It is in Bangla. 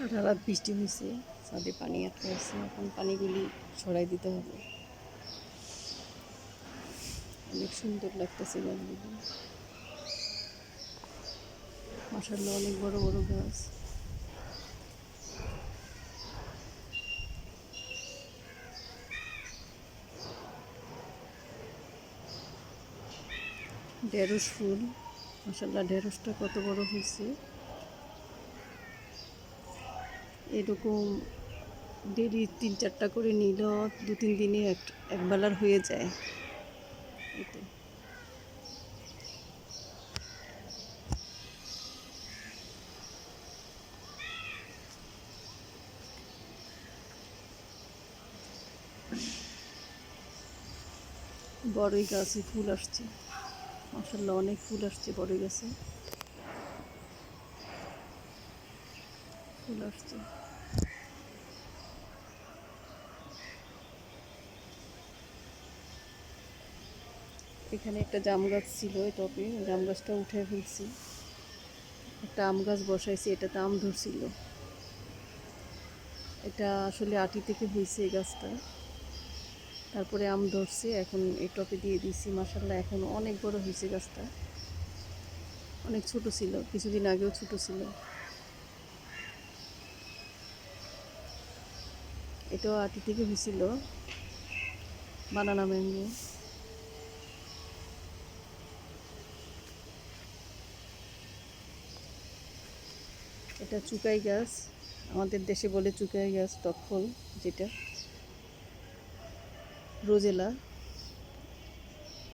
সারা রাত বৃষ্টি হয়েছে ছাদে পানি আটকে আছে, এখন পানিগুলি ছড়াই দিতে হবে। অনেক সুন্দর লাগতেছে গাছগুলি। মাসাল্লাহ অনেক বড় বড় গাছ। ঢেঁড়স ফুল মাসাল্লাহ ঢেঁড়সটা কত বড় হয়েছে এরকম ডেলি তিন চারটা করে নিল, দু তিন দিনে এক, একবেলার হয়ে যায়। এতে বড়ই গাছে ফুল আসছে। মাসাল্লাহ অনেক ফুল আসছে বড়ই গাছে। ফুল আসছে। এখানে একটা জাম গাছ ছিল এই টপে, জাম গাছটা উঠে ফেলছি। একটা আম গাছ বসাইছি, এটাতে আম ধরছিল। এটা আসলে আটি থেকে হয়েছে এই গাছটা। তারপরে আম ধরছে, এখন এই টপে দিয়ে দিয়েছি। মাসাল্লাহ এখন অনেক বড় হয়েছে গাছটা। অনেক ছোট ছিল, কিছুদিন আগেও ছোট ছিল। এটাও আটি থেকে হয়েছিল বানানা ম্যাঙ্গো। এটা চুকাই গাছ, আমাদের দেশে বলে চুকাই গাছ টকফল যেটা। রোজেলা।